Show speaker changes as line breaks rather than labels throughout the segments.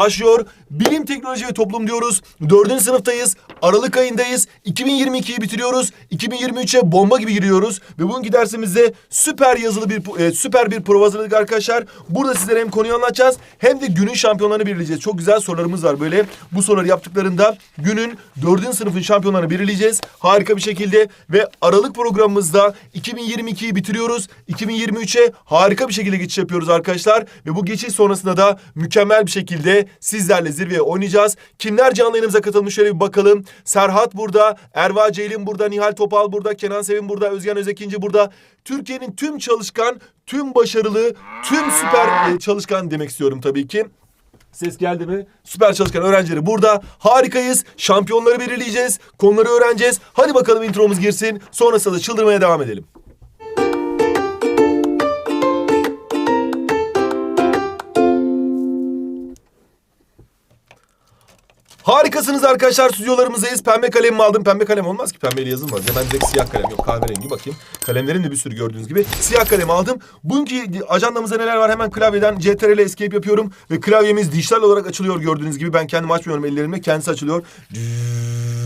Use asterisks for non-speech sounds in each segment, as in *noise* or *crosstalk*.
başlıyor. Bilim, teknoloji ve toplum diyoruz. Dördüncü sınıftayız. Aralık ayındayız. 2022'yi bitiriyoruz. 2023'e bomba gibi giriyoruz. Ve bugünkü dersimizde süper yazılı bir e, süper bir prova hazırladık arkadaşlar. Burada sizlere hem konuyu anlatacağız hem de günün şampiyonlarını belirleyeceğiz. Çok güzel sorularımız var böyle. Bu soruları yaptıklarında günün dördüncü sınıfın şampiyonlarını belirleyeceğiz. Harika bir şekilde ve Aralık programımızda 2022'yi bitiriyoruz. 2023'e harika bir şekilde geçiş yapıyoruz arkadaşlar. Ve bu geçiş sonrasında da mükemmel bir şekilde sizlerle zirveye oynayacağız. Kimler canlı yayınımıza katılmış şöyle bir bakalım. Serhat burada, Erva Ceylin burada, Nihal Topal burada, Kenan Sevin burada, Özgen Özekinci burada. Türkiye'nin tüm çalışkan, tüm başarılı, tüm süper e, çalışkan demek istiyorum tabii ki. Ses geldi mi? Süper çalışkan öğrencileri burada. Harikayız. Şampiyonları belirleyeceğiz. Konuları öğreneceğiz. Hadi bakalım intromuz girsin. Sonrasında da çıldırmaya devam edelim. Harikasınız arkadaşlar. Stüdyolarımızdayız. Pembe kalemimi aldım. Pembe kalem olmaz ki. Pembeyle yazılmaz. Ya ben direkt siyah kalem yok. Kahverengi bakayım. Kalemlerin de bir sürü gördüğünüz gibi. Siyah kalem aldım. Bugünkü ajandamızda neler var? Hemen klavyeden CTRL Escape yapıyorum. Ve klavyemiz dijital olarak açılıyor gördüğünüz gibi. Ben kendim açmıyorum ellerimle. Kendisi açılıyor. Düt.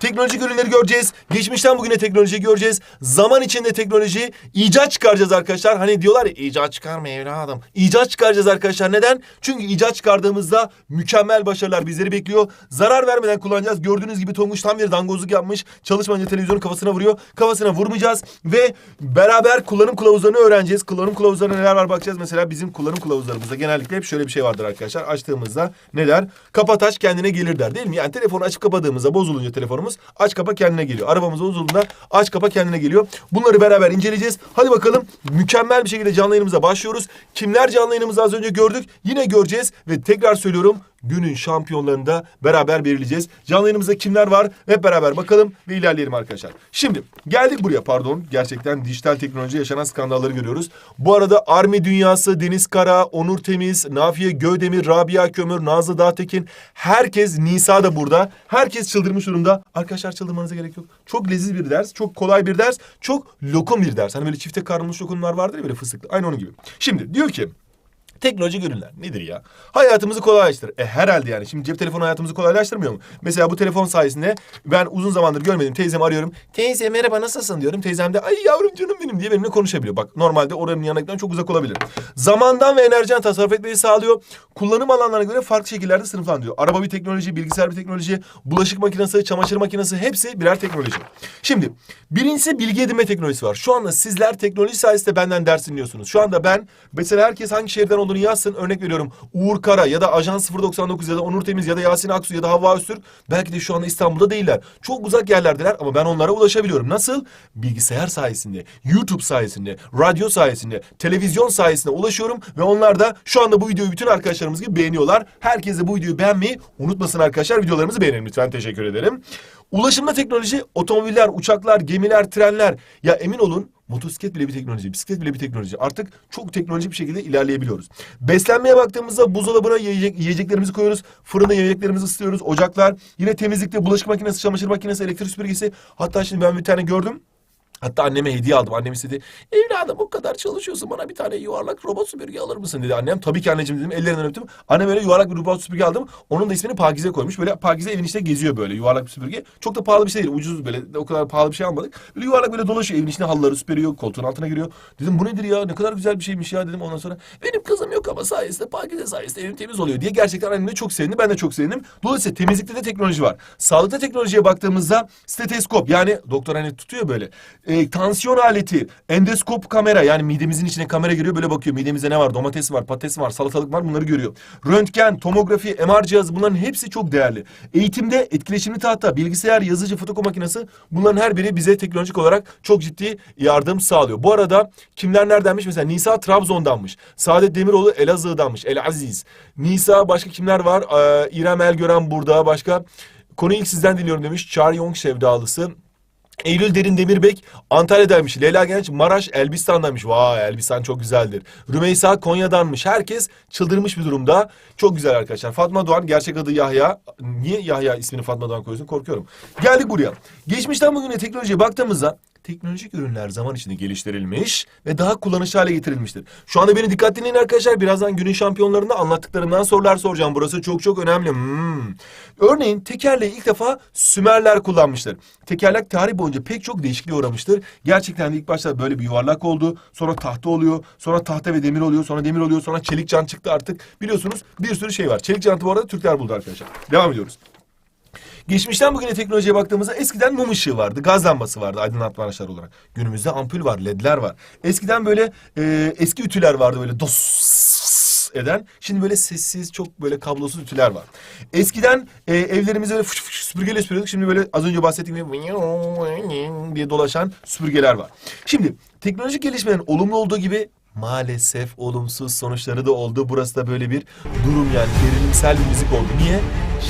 Teknolojik ürünleri göreceğiz. Geçmişten bugüne teknoloji göreceğiz. Zaman içinde teknoloji icat çıkaracağız arkadaşlar. Hani diyorlar ya icat çıkarma evladım. İcat çıkaracağız arkadaşlar. Neden? Çünkü icat çıkardığımızda mükemmel başarılar bizleri bekliyor. Zarar vermeden kullanacağız. Gördüğünüz gibi Tonguç tam bir dangozluk yapmış. Çalışmayınca televizyonu kafasına vuruyor. Kafasına vurmayacağız. Ve beraber kullanım kılavuzlarını öğreneceğiz. Kullanım kılavuzlarına neler var bakacağız. Mesela bizim kullanım kılavuzlarımızda genellikle hep şöyle bir şey vardır arkadaşlar. Açtığımızda ne der? Kapa taş kendine gelir der değil mi? Yani telefonu açıp kapadığımızda bozulunca telefonumuz aç kapa kendine geliyor. Arabamız bozulduğunda aç kapa kendine geliyor. Bunları beraber inceleyeceğiz. Hadi bakalım mükemmel bir şekilde canlı yayınımıza başlıyoruz. Kimler canlı yayınımızı az önce gördük. Yine göreceğiz ve tekrar söylüyorum günün şampiyonlarını da beraber belirleyeceğiz. Canlı yayınımızda kimler var hep beraber bakalım ve ilerleyelim arkadaşlar. Şimdi geldik buraya pardon. Gerçekten dijital teknoloji yaşanan skandalları görüyoruz. Bu arada Army Dünyası, Deniz Kara, Onur Temiz, Nafiye Gödemir, Rabia Kömür, Nazlı Dağtekin. Herkes Nisa da burada. Herkes çıldırmış durumda. Arkadaşlar çıldırmanıza gerek yok. Çok leziz bir ders, çok kolay bir ders, çok lokum bir ders. Hani böyle çifte kavrulmuş lokumlar vardır ya böyle fıstıklı. Aynı onun gibi. Şimdi diyor ki Teknolojik ürünler nedir ya? Hayatımızı kolaylaştırır. E herhalde yani. Şimdi cep telefonu hayatımızı kolaylaştırmıyor mu? Mesela bu telefon sayesinde ben uzun zamandır görmedim. Teyzemi arıyorum. Teyze merhaba nasılsın diyorum. Teyzem de ay yavrum canım benim diye benimle konuşabiliyor. Bak normalde oranın yanından çok uzak olabilir. Zamandan ve enerjiden tasarruf etmeyi sağlıyor. Kullanım alanlarına göre farklı şekillerde sınıflandırıyor. Araba bir teknoloji, bilgisayar bir teknoloji, bulaşık makinesi, çamaşır makinesi hepsi birer teknoloji. Şimdi birincisi bilgi edinme teknolojisi var. Şu anda sizler teknoloji sayesinde benden ders dinliyorsunuz. Şu anda ben mesela herkes hangi şehirden olduğunu yazsın. Örnek veriyorum Uğur Kara ya da Ajan 099 ya da Onur Temiz ya da Yasin Aksu ya da Havva Öztürk. Belki de şu anda İstanbul'da değiller. Çok uzak yerlerdeler ama ben onlara ulaşabiliyorum. Nasıl? Bilgisayar sayesinde, YouTube sayesinde, radyo sayesinde, televizyon sayesinde ulaşıyorum ve onlar da şu anda bu videoyu bütün arkadaşlarımız gibi beğeniyorlar. Herkes de bu videoyu beğenmeyi unutmasın arkadaşlar. Videolarımızı beğenin lütfen. Teşekkür ederim. Ulaşımda teknoloji, otomobiller, uçaklar, gemiler, trenler. Ya emin olun motosiklet bile bir teknoloji, bisiklet bile bir teknoloji. Artık çok teknolojik bir şekilde ilerleyebiliyoruz. Beslenmeye baktığımızda buzdolabına yiyecek, yiyeceklerimizi koyuyoruz. Fırında yiyeceklerimizi ısıtıyoruz. Ocaklar, yine temizlikte bulaşık makinesi, çamaşır makinesi, elektrik süpürgesi. Hatta şimdi ben bir tane gördüm. Hatta anneme hediye aldım. Annem istedi. Evladım bu kadar çalışıyorsun bana bir tane yuvarlak robot süpürge alır mısın dedi annem. Tabii ki anneciğim dedim. Ellerinden öptüm. Annem böyle yuvarlak bir robot süpürge aldım. Onun da ismini Pakize koymuş. Böyle Pakize evin içinde geziyor böyle yuvarlak bir süpürge. Çok da pahalı bir şey değil. Ucuz böyle o kadar pahalı bir şey almadık. Böyle yuvarlak böyle dolaşıyor. Evin içinde halıları süpürüyor. Koltuğun altına giriyor. Dedim bu nedir ya? Ne kadar güzel bir şeymiş ya dedim. Ondan sonra benim kızım yok ama sayesinde Pakize sayesinde evim temiz oluyor diye gerçekten annem de çok sevindi. Ben de çok sevindim. Dolayısıyla temizlikte de teknoloji var. Sağlıkta teknolojiye baktığımızda steteskop yani doktor hani tutuyor böyle. E, tansiyon aleti, endoskop kamera yani midemizin içine kamera giriyor böyle bakıyor. Midemizde ne var? Domates var, patates var, salatalık var bunları görüyor. Röntgen, tomografi, MR cihazı bunların hepsi çok değerli. Eğitimde etkileşimli tahta, bilgisayar, yazıcı, fotokopi makinesi bunların her biri bize teknolojik olarak çok ciddi yardım sağlıyor. Bu arada kimler neredenmiş? Mesela Nisa Trabzon'danmış. Saadet Demiroğlu Elazığ'danmış. El Aziz. Nisa başka kimler var? Ee, İrem Elgören burada. Başka Konuyu ilk sizden dinliyorum demiş. Char Yong sevdalısı. Eylül Derin Demirbek Antalya'daymış. Leyla Genç Maraş Elbistan'daymış. Vay Elbistan çok güzeldir. Rümeysa Konya'danmış. Herkes çıldırmış bir durumda. Çok güzel arkadaşlar. Fatma Doğan gerçek adı Yahya. Niye Yahya ismini Fatma Doğan koyuyorsun? Korkuyorum. Geldik buraya. Geçmişten bugüne teknolojiye baktığımızda teknolojik ürünler zaman içinde geliştirilmiş ve daha kullanışlı hale getirilmiştir. Şu anda beni dikkat dinleyin arkadaşlar. Birazdan günün şampiyonlarında anlattıklarımdan sorular soracağım. Burası çok çok önemli. Hmm. Örneğin tekerleği ilk defa Sümerler kullanmıştır. Tekerlek tarih boyunca pek çok değişikliğe uğramıştır. Gerçekten de ilk başta böyle bir yuvarlak oldu. Sonra tahta oluyor. Sonra tahta ve demir oluyor. Sonra demir oluyor. Sonra çelik can çıktı artık. Biliyorsunuz bir sürü şey var. Çelik cantı bu arada Türkler buldu arkadaşlar. Devam ediyoruz. Geçmişten bugüne teknolojiye baktığımızda eskiden mum ışığı vardı, gaz lambası vardı aydınlatma araçları olarak. Günümüzde ampul var, ledler var. Eskiden böyle e, eski ütüler vardı böyle dos eden. Şimdi böyle sessiz, çok böyle kablosuz ütüler var. Eskiden e, evlerimize böyle fış fış süpürgeyle süpürüyorduk. Şimdi böyle az önce bahsettiğim gibi diye dolaşan süpürgeler var. Şimdi teknolojik gelişmenin olumlu olduğu gibi maalesef olumsuz sonuçları da oldu. Burası da böyle bir durum yani gerilimsel bir müzik oldu. Niye?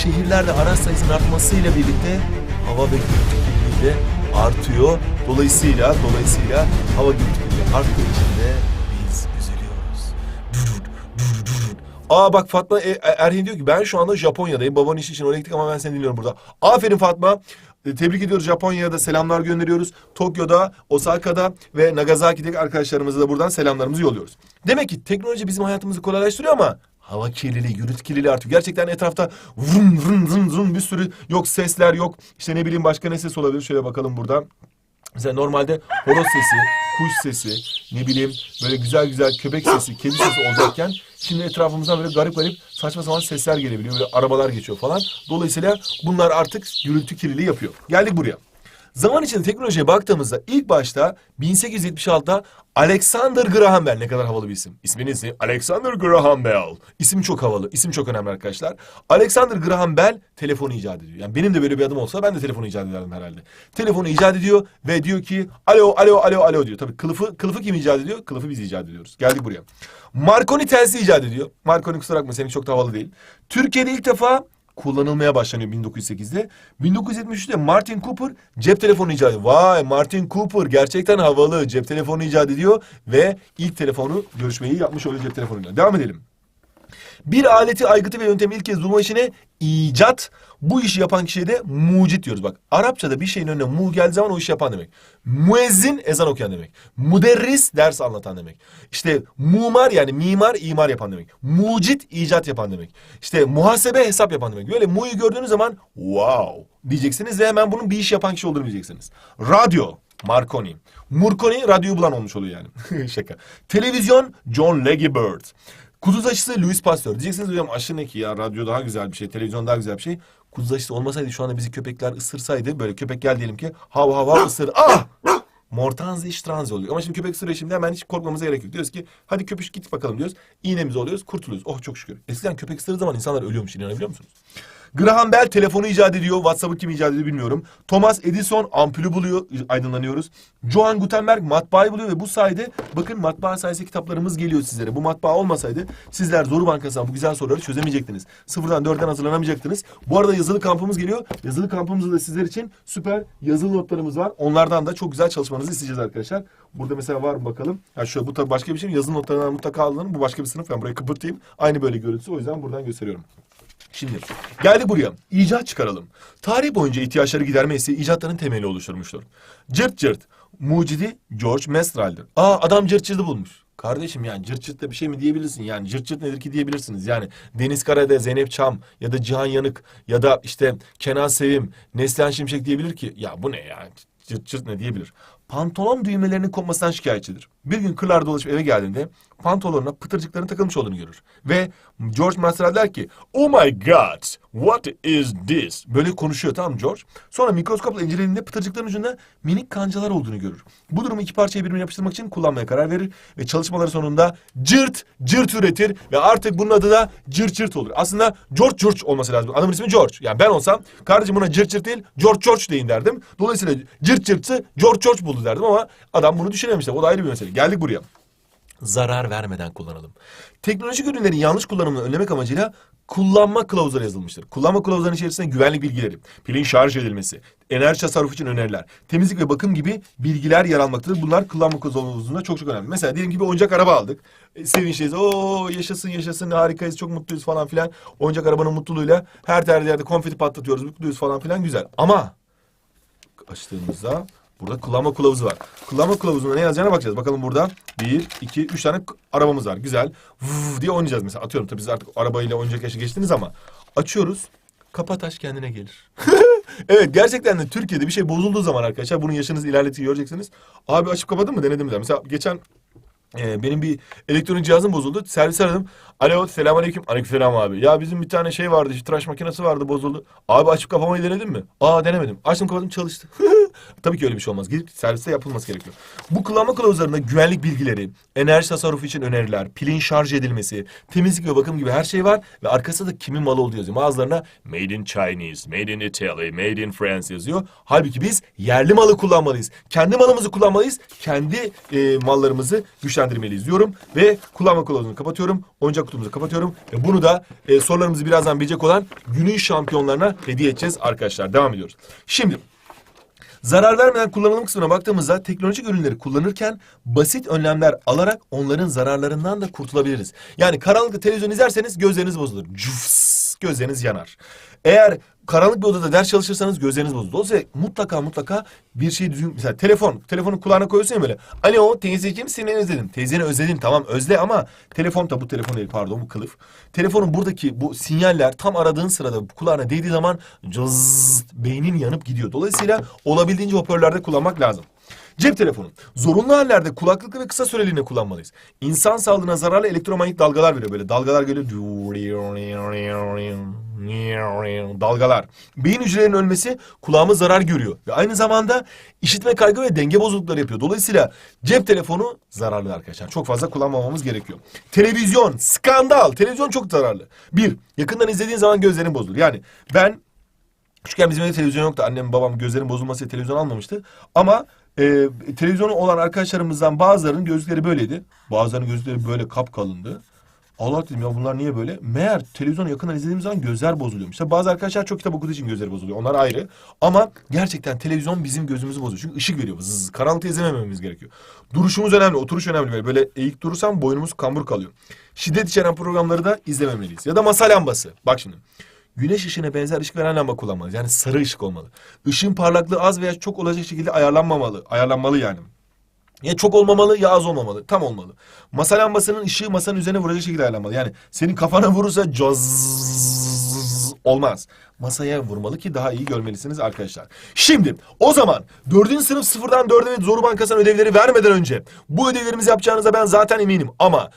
Şehirlerde araç sayısının artmasıyla birlikte hava ve gürültü de artıyor. Dolayısıyla dolayısıyla hava gürültü kirliliği arttığı için de biz üzülüyoruz. Aa bak Fatma e, Erhin diyor ki ben şu anda Japonya'dayım. Babanın işi için oraya gittik ama ben seni dinliyorum burada. Aferin Fatma. E, Tebrik ediyoruz Japonya'da selamlar gönderiyoruz. Tokyo'da, Osaka'da ve Nagasaki'deki arkadaşlarımıza da buradan selamlarımızı yolluyoruz. Demek ki teknoloji bizim hayatımızı kolaylaştırıyor ama hava kirliliği, gürültü kirliliği artıyor. Gerçekten etrafta vrum vrum vrum vrum bir sürü yok sesler yok. İşte ne bileyim başka ne ses olabilir? Şöyle bakalım burada. Mesela normalde horoz sesi, kuş sesi, ne bileyim böyle güzel güzel köpek sesi, kedi sesi olacakken şimdi etrafımızdan böyle garip garip saçma sapan sesler gelebiliyor. Böyle arabalar geçiyor falan. Dolayısıyla bunlar artık gürültü kirliliği yapıyor. Geldik buraya. Zaman içinde teknolojiye baktığımızda ilk başta 1876'da Alexander Graham Bell ne kadar havalı bir isim. İsminin ismi Alexander Graham Bell. İsim çok havalı. İsim çok önemli arkadaşlar. Alexander Graham Bell telefonu icat ediyor. Yani benim de böyle bir adım olsa ben de telefonu icat ederdim herhalde. Telefonu icat ediyor ve diyor ki alo alo alo alo diyor. Tabii kılıfı kılıfı kim icat ediyor? Kılıfı biz icat ediyoruz. Geldik buraya. Marconi telsiz icat ediyor. Marconi kusura bakma senin çok da havalı değil. Türkiye'de ilk defa kullanılmaya başlanıyor 1908'de. 1973'te Martin Cooper cep telefonu ediyor. Vay Martin Cooper gerçekten havalı cep telefonu icat ediyor ve ilk telefonu görüşmeyi yapmış oluyor cep telefonuyla. Devam edelim. Bir aleti, aygıtı ve yöntemi ilk kez bulma işine icat. Bu işi yapan kişiye de mucit diyoruz. Bak Arapçada bir şeyin önüne mu geldiği zaman o işi yapan demek. Müezzin ezan okuyan demek. Müderris ders anlatan demek. İşte mumar yani mimar imar yapan demek. Mucit icat yapan demek. İşte muhasebe hesap yapan demek. Böyle mu'yu gördüğünüz zaman wow diyeceksiniz ve hemen bunun bir iş yapan kişi olduğunu bileceksiniz. Radyo Marconi. Murconi radyoyu bulan olmuş oluyor yani. *laughs* Şaka. Televizyon John Leggy Bird. Kuduz aşısı Louis Pasteur. Diyeceksiniz hocam aşı ne ki ya radyo daha güzel bir şey, televizyon daha güzel bir şey. Kuduz aşısı olmasaydı şu anda bizi köpekler ısırsaydı böyle köpek gel diyelim ki hav hav hav ısır. Ah! Mortanzi iştranzi oluyor. Ama şimdi köpek ısırıyor şimdi hemen hiç korkmamıza gerek yok. Diyoruz ki hadi köpüş git bakalım diyoruz. İğnemizi oluyoruz kurtuluyoruz. Oh çok şükür. Eskiden köpek ısırdığı zaman insanlar ölüyormuş inanabiliyor musunuz? Graham Bell telefonu icat ediyor. WhatsApp'ı kim icat ediyor bilmiyorum. Thomas Edison ampulü buluyor. Aydınlanıyoruz. Johann Gutenberg matbaayı buluyor ve bu sayede bakın matbaa sayesinde kitaplarımız geliyor sizlere. Bu matbaa olmasaydı sizler Zoru Bankası'ndan bu güzel soruları çözemeyecektiniz. Sıfırdan dörtten hazırlanamayacaktınız. Bu arada yazılı kampımız geliyor. Yazılı kampımızda da sizler için süper yazılı notlarımız var. Onlardan da çok güzel çalışmanızı isteyeceğiz arkadaşlar. Burada mesela var mı bakalım. Ya şöyle bu tabii başka bir şey? Yazılı notlarından mutlaka alın. Bu başka bir sınıf. Ben burayı kıpırtayım. Aynı böyle görüntüsü. O yüzden buradan gösteriyorum. Şimdi geldik buraya. İcat çıkaralım. Tarih boyunca ihtiyaçları gidermesi icatların temeli oluşturmuştur. Cırt cırt. Mucidi George Mestral'dir. Aa adam cırt cırtı bulmuş. Kardeşim yani cırt cırtta bir şey mi diyebilirsin? Yani cırt cırt nedir ki diyebilirsiniz. Yani Deniz Karade, Zeynep Çam ya da Cihan Yanık ya da işte Kenan Sevim, Neslihan Şimşek diyebilir ki ya bu ne ya cırt cırt ne diyebilir. Pantolon düğmelerinin kopmasından şikayetçidir. Bir gün kırlarda dolaşıp eve geldiğinde pantolonuna pıtırcıkların takılmış olduğunu görür. Ve George Master der ki Oh my God what is this? Böyle konuşuyor tamam George? Sonra mikroskopla incelediğinde pıtırcıkların ucunda minik kancalar olduğunu görür. Bu durumu iki parçayı birbirine yapıştırmak için kullanmaya karar verir. Ve çalışmaları sonunda cırt cırt üretir. Ve artık bunun adı da cırt cırt olur. Aslında George George olması lazım. Adamın ismi George. Yani ben olsam kardeşim buna cırt cırt değil George George deyin derdim. Dolayısıyla cırt cırtsı George George buldu derdim ama adam bunu düşünememiş. O da ayrı bir mesele. Geldik buraya zarar vermeden kullanalım. Teknolojik ürünlerin yanlış kullanımını önlemek amacıyla kullanma kılavuzları yazılmıştır. Kullanma kılavuzlarının içerisinde güvenlik bilgileri, pilin şarj edilmesi, enerji tasarrufu için öneriler, temizlik ve bakım gibi bilgiler yer almaktadır. Bunlar kullanma kılavuzunda çok çok önemli. Mesela diyelim ki bir oyuncak araba aldık. E, sevinçliyiz. Oo yaşasın yaşasın harikayız çok mutluyuz falan filan. Oyuncak arabanın mutluluğuyla her yerde konfeti patlatıyoruz mutluyuz falan filan güzel. Ama açtığımızda Burada kullanma kılavuzu var. Kullanma kılavuzunda ne yazacağına bakacağız. Bakalım burada bir, iki, üç tane arabamız var. Güzel. Vuv diye oynayacağız mesela. Atıyorum tabii siz artık arabayla oynayacak yaşa geçtiniz ama açıyoruz. Kapa taş kendine gelir. *laughs* evet gerçekten de Türkiye'de bir şey bozulduğu zaman arkadaşlar bunun yaşınız ilerletiyor göreceksiniz. Abi açıp kapadın mı denedin mi? der. Mesela geçen ee, benim bir elektronik cihazım bozuldu. Servis aradım. Alo selamünaleyküm. Aleykümselam abi. Ya bizim bir tane şey vardı. işte tıraş makinesi vardı bozuldu. Abi açıp kapamayı denedin mi? Aa denemedim. Açtım kapadım çalıştı. *laughs* Tabii ki öyle bir şey olmaz. Gidip serviste yapılması gerekiyor. Bu kullanma kılavuzlarında güvenlik bilgileri, enerji tasarrufu için öneriler, pilin şarj edilmesi, temizlik ve bakım gibi her şey var. Ve arkasında da kimin malı olduğu yazıyor. Bazılarına Made in Chinese, Made in Italy, Made in France yazıyor. Halbuki biz yerli malı kullanmalıyız. Kendi malımızı kullanmalıyız. Kendi e, mallarımızı güçlendirmeliyiz diyorum. Ve kullanma kılavuzunu kapatıyorum. Oyuncak kutumuzu kapatıyorum. Ve bunu da e, sorularımızı birazdan bilecek olan günün şampiyonlarına hediye edeceğiz arkadaşlar. Devam ediyoruz. Şimdi Zarar vermeden kullanılım kısmına baktığımızda teknolojik ürünleri kullanırken basit önlemler alarak onların zararlarından da kurtulabiliriz. Yani karanlıkta televizyon izlerseniz gözleriniz bozulur. Cufs, gözleriniz yanar. Eğer karanlık bir odada ders çalışırsanız gözleriniz bozulur. Dolayısıyla mutlaka mutlaka bir şey düzgün... Mesela telefon, telefonu kulağına koyuyorsun ya böyle. Alo teyzeciğim seni özledim. Teyzeni özledin tamam özle ama telefon da bu telefon değil pardon bu kılıf. Telefonun buradaki bu sinyaller tam aradığın sırada kulağına değdiği zaman cız beynin yanıp gidiyor. Dolayısıyla olabildiğince hoparlörlerde kullanmak lazım. Cep telefonu. Zorunlu hallerde kulaklıkla ve kısa süreliğine kullanmalıyız. İnsan sağlığına zararlı elektromanyetik dalgalar veriyor böyle. Dalgalar geliyor. Dalgalar. Beyin hücrelerinin ölmesi kulağıma zarar görüyor. Ve aynı zamanda işitme kaygı ve denge bozuklukları yapıyor. Dolayısıyla cep telefonu zararlı arkadaşlar. Çok fazla kullanmamamız gerekiyor. Televizyon, skandal. Televizyon çok zararlı. Bir, yakından izlediğin zaman gözlerin bozulur. Yani ben Küçükken bizim evde televizyon yoktu. Annem babam gözlerin bozulması diye televizyon almamıştı. Ama e, televizyonu olan arkadaşlarımızdan bazılarının gözleri böyleydi. Bazılarının gözleri böyle kapkalındı. Allah dedim ya bunlar niye böyle? Meğer televizyonu yakından izlediğimiz zaman gözler bozuluyormuş. Tabii bazı arkadaşlar çok kitap okuduğu için gözleri bozuluyor. Onlar ayrı. Ama gerçekten televizyon bizim gözümüzü bozuyor. Çünkü ışık veriyor. Zzz, karanlıkta izlemememiz gerekiyor. Duruşumuz önemli. Oturuş önemli. Böyle, böyle eğik durursam boynumuz kambur kalıyor. Şiddet içeren programları da izlememeliyiz. Ya da masa lambası. Bak şimdi. Güneş ışığına benzer ışık veren lamba kullanmalıyız. Yani sarı ışık olmalı. Işığın parlaklığı az veya çok olacak şekilde ayarlanmamalı. Ayarlanmalı yani. Ya çok olmamalı ya az olmamalı. Tam olmalı. Masa lambasının ışığı masanın üzerine vuracak şekilde ayarlanmalı. Yani senin kafana vurursa caz olmaz. Masaya vurmalı ki daha iyi görmelisiniz arkadaşlar. Şimdi o zaman dördüncü sınıf sıfırdan dörde Zoru Bankası'na ödevleri vermeden önce bu ödevlerimizi yapacağınıza ben zaten eminim. Ama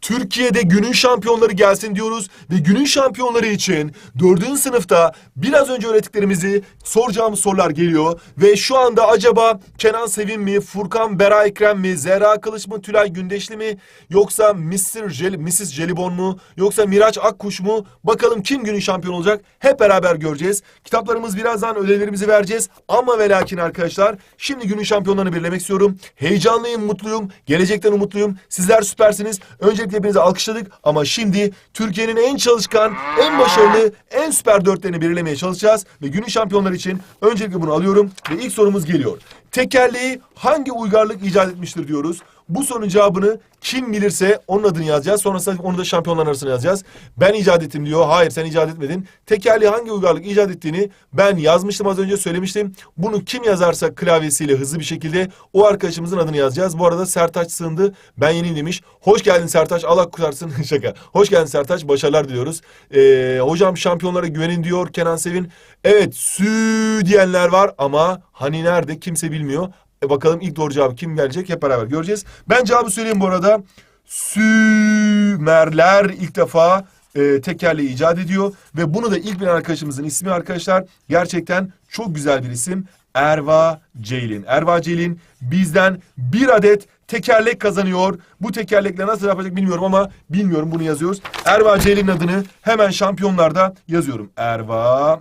Türkiye'de günün şampiyonları gelsin diyoruz ve günün şampiyonları için dördüncü sınıfta biraz önce öğrettiklerimizi soracağımız sorular geliyor. Ve şu anda acaba Kenan Sevim mi, Furkan Bera Ekrem mi, Zehra Kılıç mı, Tülay Gündeşli mi yoksa Mr. Jel Mrs. Jelibon mu yoksa Miraç Akkuş mu? Bakalım kim günün şampiyonu olacak? Hep beraber göreceğiz. Kitaplarımız birazdan ödevlerimizi vereceğiz. Ama ve lakin arkadaşlar şimdi günün şampiyonlarını belirlemek istiyorum. Heyecanlıyım, mutluyum. Gelecekten umutluyum. Sizler süpersiniz. Öncelikle hepinizi alkışladık ama şimdi Türkiye'nin en çalışkan, en başarılı, en süper dörtlerini belirlemeye çalışacağız. Ve günün şampiyonları için öncelikle bunu alıyorum ve ilk sorumuz geliyor. Tekerleği hangi uygarlık icat etmiştir diyoruz. Bu sorunun cevabını kim bilirse onun adını yazacağız. Sonrasında onu da şampiyonlar arasına yazacağız. Ben icat ettim diyor. Hayır sen icat etmedin. Tekerleği hangi uygarlık icat ettiğini ben yazmıştım az önce söylemiştim. Bunu kim yazarsa klavyesiyle hızlı bir şekilde o arkadaşımızın adını yazacağız. Bu arada Sertaç sığındı. Ben yeniyim demiş. Hoş geldin Sertaç. Allah kurtarsın. *laughs* Şaka. Hoş geldin Sertaç. Başarılar diliyoruz. Ee, hocam şampiyonlara güvenin diyor Kenan Sevin. Evet sü diyenler var ama hani nerede kimse bilmiyor. E bakalım ilk doğru cevabı kim gelecek hep beraber göreceğiz. Ben cevabı söyleyeyim bu arada. Sümerler ilk defa e, tekerleği icat ediyor. Ve bunu da ilk bilen arkadaşımızın ismi arkadaşlar. Gerçekten çok güzel bir isim. Erva Ceylin. Erva Ceylin bizden bir adet tekerlek kazanıyor. Bu tekerlekle nasıl yapacak bilmiyorum ama bilmiyorum bunu yazıyoruz. Erva Ceylin'in adını hemen şampiyonlarda yazıyorum. Erva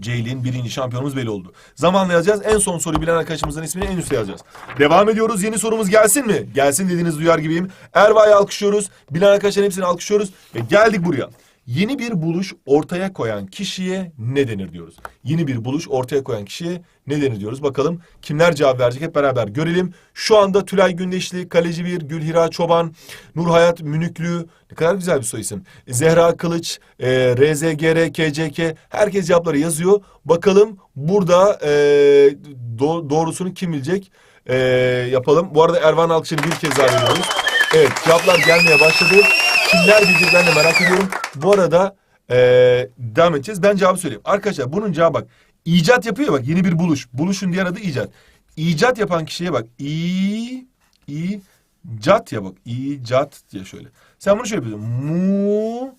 Ceylin birinci şampiyonumuz belli oldu. Zamanla yazacağız. En son soruyu bilen arkadaşımızın ismini en üstte yazacağız. Devam ediyoruz. Yeni sorumuz gelsin mi? Gelsin dediğiniz duyar gibiyim. Erva'yı alkışlıyoruz. Bilen arkadaşların hepsini alkışlıyoruz. Ve geldik buraya. Yeni bir buluş ortaya koyan kişiye ne denir diyoruz. Yeni bir buluş ortaya koyan kişiye ne denir diyoruz. Bakalım kimler cevap verecek hep beraber görelim. Şu anda Tülay Gündeşli, Kaleci Bir, Gülhira Çoban, Nurhayat Münüklü. Ne kadar güzel bir soy isim. Zehra Kılıç, e, RZGR, KCK. Herkes cevapları yazıyor. Bakalım burada e, do- doğrusunu kim bilecek? E, yapalım. Bu arada Ervan Alkış'ını bir kez daha veriyoruz. Evet cevaplar gelmeye başladı. Kimler bilecek ben de merak ediyorum. Bu arada e, devam edeceğiz. Ben cevabı söyleyeyim. Arkadaşlar bunun cevabı bak. İcat yapıyor bak yeni bir buluş. Buluşun diğer adı icat. İcat yapan kişiye bak. İ, icat ya bak. İcat diye şöyle. Sen bunu şöyle yapıyorsun. Mu,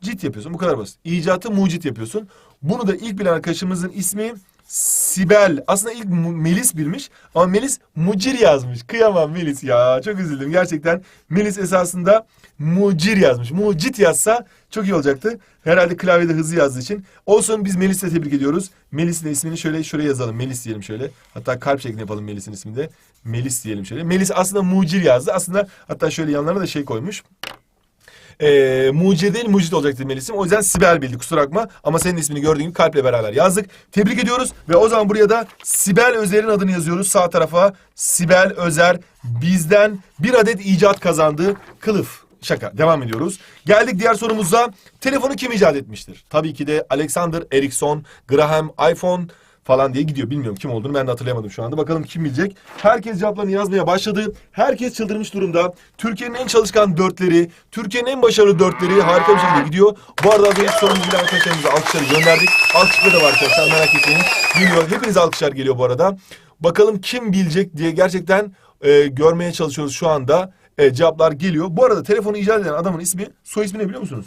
cit yapıyorsun. Bu kadar basit. İcatı mucit yapıyorsun. Bunu da ilk bilen arkadaşımızın ismi Sibel. Aslında ilk Melis bilmiş ama Melis Mucir yazmış. Kıyamam Melis ya. Çok üzüldüm gerçekten. Melis esasında Mucir yazmış. Mucit yazsa çok iyi olacaktı. Herhalde klavyede hızlı yazdığı için. Olsun biz Melis'le tebrik ediyoruz. Melis'in ismini şöyle şuraya yazalım. Melis diyelim şöyle. Hatta kalp şeklinde yapalım Melis'in ismini de. Melis diyelim şöyle. Melis aslında Mucir yazdı. Aslında hatta şöyle yanlarına da şey koymuş. Ee, mucize değil mucit olacaktı Melis'im. O yüzden Sibel bildi kusura bakma. Ama senin ismini gördüğün gibi kalple beraber yazdık. Tebrik ediyoruz. Ve o zaman buraya da Sibel Özer'in adını yazıyoruz sağ tarafa. Sibel Özer bizden bir adet icat kazandı. Kılıf. Şaka. Devam ediyoruz. Geldik diğer sorumuza. Telefonu kim icat etmiştir? Tabii ki de Alexander Ericsson, Graham iPhone falan diye gidiyor. Bilmiyorum kim olduğunu ben de hatırlayamadım şu anda. Bakalım kim bilecek. Herkes cevaplarını yazmaya başladı. Herkes çıldırmış durumda. Türkiye'nin en çalışkan dörtleri, Türkiye'nin en başarılı dörtleri harika bir şekilde gidiyor. Bu arada az önce sorumuzu bilen arkadaşlarımıza alkışları gönderdik. Alkışları da var arkadaşlar merak etmeyin. Geliyor. Hepinize alkışlar geliyor bu arada. Bakalım kim bilecek diye gerçekten e, görmeye çalışıyoruz şu anda. E, cevaplar geliyor. Bu arada telefonu icat eden adamın ismi, soy ismi ne biliyor musunuz?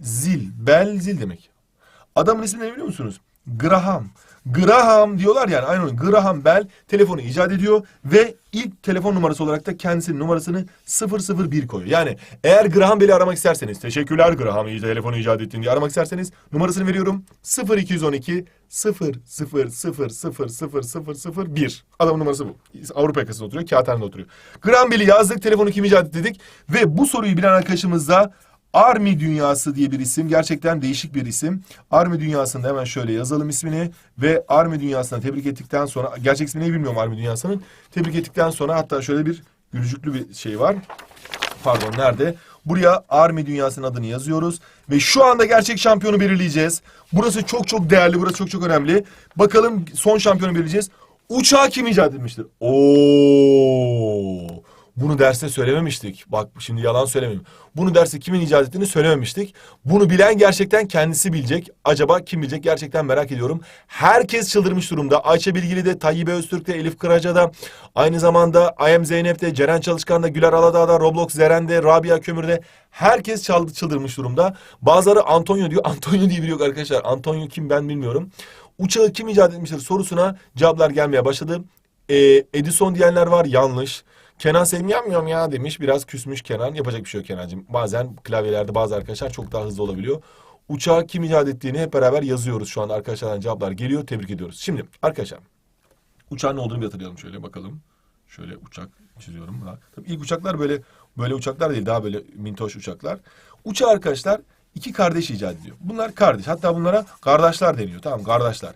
Zil. Bel zil demek. Adamın ismi ne biliyor musunuz? Graham. Graham diyorlar yani aynı onun. Graham Bell telefonu icat ediyor ve ilk telefon numarası olarak da kendisinin numarasını 001 koyuyor. Yani eğer Graham Bell'i aramak isterseniz teşekkürler Graham iyi telefonu icat ettin diye aramak isterseniz numarasını veriyorum 0212 0 0 0 0 0 0 0 1. Adamın numarası bu. Avrupa yakasında oturuyor, kağıthanede oturuyor. Graham Bell'i yazdık, telefonu kim icat etti dedik ve bu soruyu bilen arkadaşımız da Army Dünyası diye bir isim. Gerçekten değişik bir isim. Army Dünyası'nda hemen şöyle yazalım ismini. Ve Army Dünyası'na tebrik ettikten sonra... Gerçek ismini bilmiyorum Army Dünyası'nın. Tebrik ettikten sonra hatta şöyle bir gülücüklü bir şey var. Pardon nerede? Buraya Army Dünyası'nın adını yazıyoruz. Ve şu anda gerçek şampiyonu belirleyeceğiz. Burası çok çok değerli. Burası çok çok önemli. Bakalım son şampiyonu belirleyeceğiz. Uçağı kim icat etmiştir? Oo! Bunu derste söylememiştik. Bak şimdi yalan söylemeyeyim. Bunu derste kimin icat ettiğini söylememiştik. Bunu bilen gerçekten kendisi bilecek. Acaba kim bilecek gerçekten merak ediyorum. Herkes çıldırmış durumda. Ayça Bilgili de, Tayyip Öztürk de, Elif Kıraca'da, aynı zamanda Ayem Zeynep'te, Ceren Çalışkan'da, Güler Aladağ'da, Roblox Zeren'de, Rabia Kömür'de. Herkes çaldı, çıldırmış durumda. Bazıları Antonio diyor. *laughs* Antonio diye biri yok arkadaşlar. Antonio kim ben bilmiyorum. Uçağı kim icat etmiştir sorusuna cevaplar gelmeye başladı. Ee, Edison diyenler var yanlış. Kenan sevmiyemiyorum ya demiş. Biraz küsmüş Kenan. Yapacak bir şey yok Kenancığım. Bazen klavyelerde bazı arkadaşlar çok daha hızlı olabiliyor. Uçağı kim icat ettiğini hep beraber yazıyoruz şu an. Arkadaşlardan cevaplar geliyor. Tebrik ediyoruz. Şimdi arkadaşlar uçağın ne olduğunu bir hatırlayalım şöyle bakalım. Şöyle uçak çiziyorum. Tabii ilk uçaklar böyle böyle uçaklar değil. Daha böyle mintoş uçaklar. Uçağı arkadaşlar iki kardeş icat ediyor. Bunlar kardeş. Hatta bunlara kardeşler deniyor. Tamam kardeşler.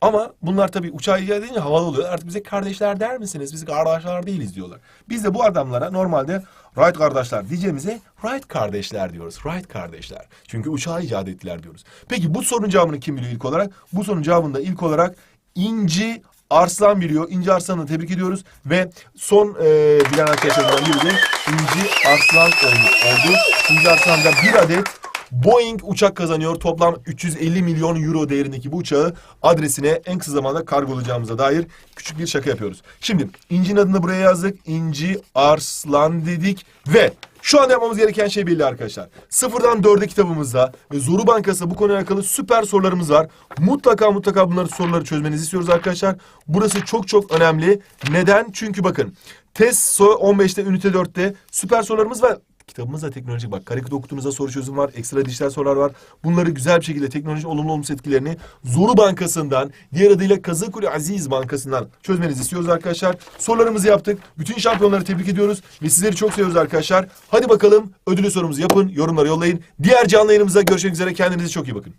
Ama bunlar tabii uçağı icat edince havalı oluyor. Artık bize kardeşler der misiniz? Biz kardeşler değiliz diyorlar. Biz de bu adamlara normalde right kardeşler diyeceğimize right kardeşler diyoruz. Right kardeşler. Çünkü uçağı icat ettiler diyoruz. Peki bu sorunun cevabını kim biliyor ilk olarak? Bu sorunun cevabını da ilk olarak İnci Arslan biliyor. İnci Arslan'ı tebrik ediyoruz. Ve son e, bilen arkadaşlarımdan biri de İnci Arslan oldu. İnci Arslan da bir adet Boeing uçak kazanıyor. Toplam 350 milyon euro değerindeki bu uçağı adresine en kısa zamanda kargolayacağımıza dair küçük bir şaka yapıyoruz. Şimdi İnci'nin adını buraya yazdık. İnci Arslan dedik ve şu anda yapmamız gereken şey belli arkadaşlar. Sıfırdan dörde kitabımızda ve Zoru Bankası bu konuyla alakalı süper sorularımız var. Mutlaka mutlaka bunları soruları çözmenizi istiyoruz arkadaşlar. Burası çok çok önemli. Neden? Çünkü bakın test so 15'te ünite 4'te süper sorularımız var Kitabımız da teknolojik. Bak Karakut okuduğunuzda soru çözüm var. Ekstra dijital sorular var. Bunları güzel bir şekilde teknoloji olumlu olumsuz etkilerini Zoru Bankası'ndan, diğer adıyla Kazıkuli Aziz Bankası'ndan çözmenizi istiyoruz arkadaşlar. Sorularımızı yaptık. Bütün şampiyonları tebrik ediyoruz ve sizleri çok seviyoruz arkadaşlar. Hadi bakalım ödülü sorumuzu yapın, yorumlara yollayın. Diğer canlı yayınımızda görüşmek üzere. Kendinize çok iyi bakın.